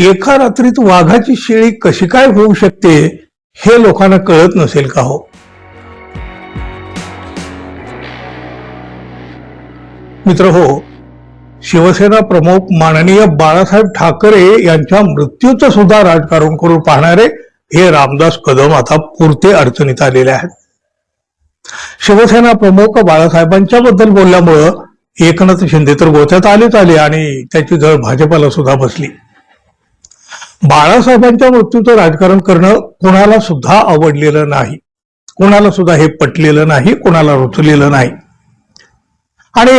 एका रात्रीत वाघाची शेळी कशी काय होऊ शकते हे लोकांना कळत नसेल का हो? मित्र हो शिवसेना प्रमुख माननीय बाळासाहेब ठाकरे यांच्या मृत्यूचं सुद्धा राजकारण करून पाहणारे हे रामदास कदम आता पुरते अडचणीत आलेले आहेत. शिवसेना प्रमुख बाळासाहेबांच्या बद्दल बोलल्यामुळं एकनाथ शिंदे तर गोत्यात आलेच आले आणि त्याची जळ भाजपाला सुद्धा बसली. बाळासाहेबांच्या मृत्यूचं राजकारण करणं कोणाला सुद्धा आवडलेलं नाही. कोणाला सुद्धा हे पटलेलं नाही कोणाला रुचलेलं नाही. आणि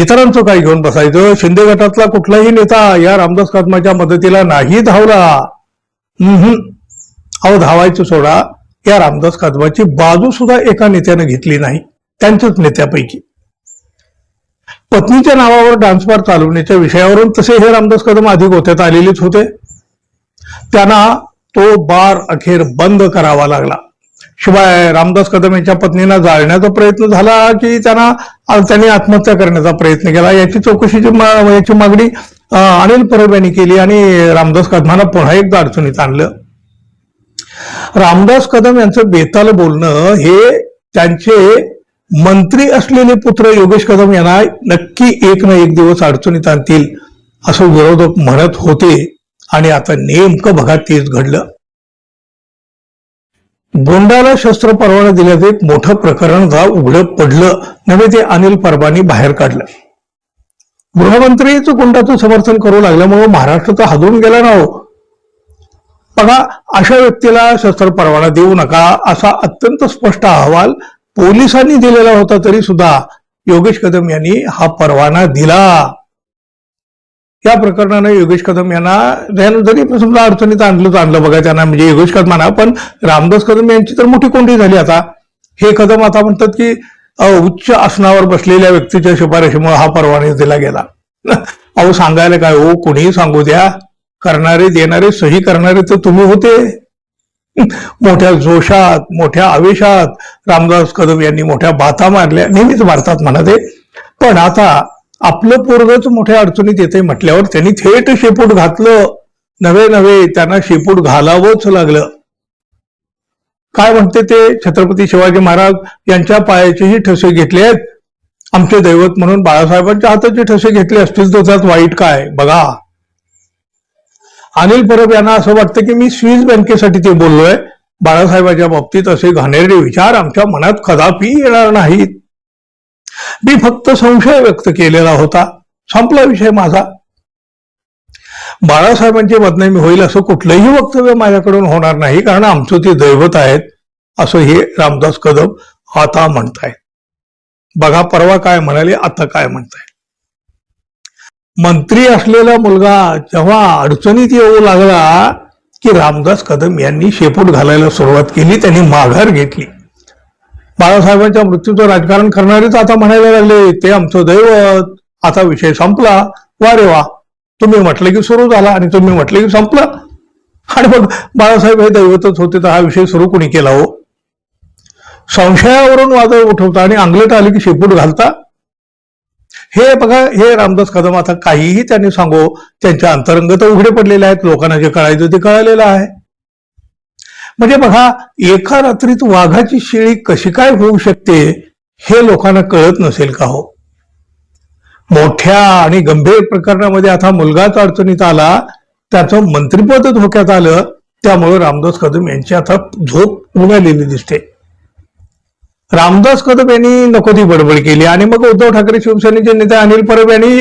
इतरांचं काय घेऊन बसायचं? शिंदे गटातला कुठलाही नेता या रामदास कदमाच्या मदतीला नाही धावला. हम्म. अहो धावायचं सोडा. या रामदास कदमाची बाजू सुद्धा एका नेत्यानं घेतली नाही त्यांच्याच नेत्यापैकी. पत्नीच्या नावावर डान्सबार चालवण्याच्या विषयावरून तसे हे रामदास कदम अधिक होत्यात आलेलेच होते. त्यांना तो बार अखेर बंद करावा लागला. शिवाय रामदास कदम यांच्या पत्नीला जाळण्याचा प्रयत्न झाला की त्यांना त्यांनी आत्महत्या करण्याचा प्रयत्न केला. याची चौकशीची याची मागणी अनिल परब यांनी केली आणि रामदास कदमांना पुन्हा एकदा अडचणीत आणलं. रामदास कदम यांचं बेताल बोलणं हे त्यांचे मंत्री असलेले पुत्र योगेश कदम यांना नक्की एक ना एक दिवस अडचणीत आणतील असं विरोधक म्हणत होते. आणि आता नेमकं बघा तेच घडलं. गोंडाला शस्त्र परवाना दिल्याचं एक मोठं प्रकरण जा उघडं पडलं. नव्हे ते अनिल परबानी बाहेर काढलं. गृहमंत्रीच गुंडाचं समर्थन करू लागल्यामुळे महाराष्ट्र तर हादरून गेला ना हो. बघा अशा व्यक्तीला शस्त्र परवाना देऊ नका असा अत्यंत स्पष्ट अहवाल पोलिसांनी दिलेला होता तरी सुद्धा योगेश कदम यांनी हा परवाना दिला. या प्रकरणानं योगेश कदम यांना जरी समजा अडचणीत आणलं तर आणलं बघा त्यांना म्हणजे योगेश कदमांना पण रामदास कदम यांची तर मोठी कोंडी झाली आता. हे कदम आता म्हणतात की उच्च आसनावर बसलेल्या व्यक्तीच्या शिफारशीमुळे हा परवाना दिला गेला. अहो सांगायला काय हो? कोणीही सांगू द्या. करणारे देणारे सही करणारे तर तुम्ही होते. मोठ्या जोशात मोठ्या आवेशात रामदास कदम यांनी मोठ्या बाता मारल्या. नेहमीच मारतात म्हणा ते. पण आता आपलं पोरगच मोठ्या अडचणीत येते म्हटल्यावर त्यांनी थेट शेपूट घातलं. नवे नवे त्यांना शेपूट घालावंच लागलं. काय म्हणते ते? छत्रपती शिवाजी महाराज यांच्या पायाचेही ठसे घेतले आहेत. आमचे दैवत म्हणून बाळासाहेबांच्या हाताचे ठसे घेतले असतील तर त्यात वाईट काय? बघा. अनिल परब यांना असं वाटतं की मी स्विस बँकेसाठी ते बोललोय. बाळासाहेबांच्या बाबतीत असे घाणेरडे विचार आमच्या मनात कदापि येणार नाहीत. मी फक्त संशय व्यक्त केलेला होता. संपला विषय माझा. बाळासाहेबांची बदनामी होईल असं कुठलंही वक्तव्य माझ्याकडून होणार नाही कारण आमचं ते दैवत आहेत असं हे रामदास कदम आता म्हणतायत. बघा परवा काय म्हणाले आता काय म्हणताय मंत्री असलेला मुलगा जेव्हा अडचणीत येऊ लागला की रामदास कदम यांनी शेपूट घालायला सुरुवात केली त्यांनी माघार घेतली. बाळासाहेबांच्या मृत्यूचं राजकारण करणारेच आता म्हणायला लागले. ते आमचं दैवत. आता विषय संपला. वा रे वा. तुम्ही म्हटलं की सुरू झाला आणि तुम्ही म्हटलं की संपला. आणि मग बाळासाहेब हे दैवतच होते तर हा विषय सुरू कोणी केला हो? संशयावरून वादळ उठवता आणि अंगलट आले की शेपूट घालता? हे बघा हे रामदास कदम आता काहीही त्यांनी सांगो त्यांच्या अंतरंग तर उघडे पडलेले आहेत. लोकांना जे कळायचं ते कळालेलं आहे. म्हणजे बघा एका रात्रीत वाघाची शेळी कशी काय होऊ शकते हे लोकांना कळत नसेल का हो? मोठ्या आणि गंभीर प्रकरणामध्ये आता मुलगाच अडचणीत आला त्याचं मंत्रिपद धोक्यात आलं त्यामुळे रामदास कदम यांची आता झोप उडालेली दिसते. रामदास कदम यांनी नको ती बडबड केली आणि मग उद्धव ठाकरे शिवसेनेचे नेते अनिल परब यांनी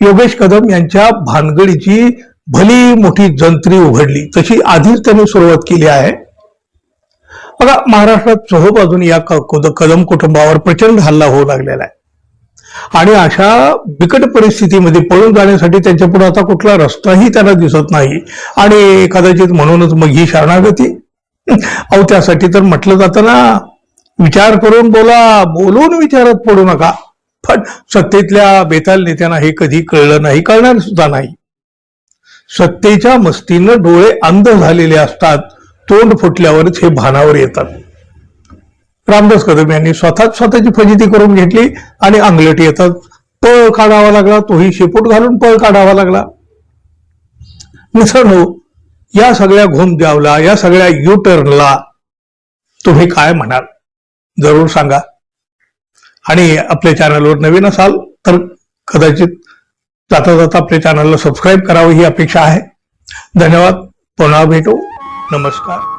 योगेश कदम यांच्या भानगडीची भली मोठी जंत्री उघडली. तशी आधीच त्यांनी सुरुवात केली आहे. बघा महाराष्ट्रात चोहोबाजून या कद- कदम कुटुंबावर प्रचंड हल्ला होऊ लागलेला आहे. आणि अशा बिकट परिस्थितीमध्ये पळून जाण्यासाठी त्यांच्या पुढे आता कुठला रस्ताही त्यांना दिसत नाही. आणि कदाचित म्हणूनच मग ही शरणागती. अहो त्यासाठी तर म्हटलं जातं ना विचार करून बोला बोलून विचारात पडू नका. पण सत्तेतल्या बेताल नेत्यांना हे कधी कळलं नाही कळणार सुद्धा नाही. सत्तेच्या मस्तीनं डोळे अंध झालेले असतात. तोंड फुटल्यावरच हे भानावर येतात. रामदास कदम यांनी स्वतःच स्वतःची फजिती करून घेतली आणि अंगलट येतात. पळ काढावा लागला तोही शेपूट घालून पळ काढावा लागला. मित्रांनो या सगळ्या घोमजावला या सगळ्या युटर्नला तुम्ही काय म्हणाल? जरूर सांगा. आणि आपल्या चॅनलवर नवीन असाल तर कदाचित जाता जाता आपल्या चॅनलला सबस्क्राईब करावं ही अपेक्षा आहे. धन्यवाद. पुन्हा भेटू. नमस्कार.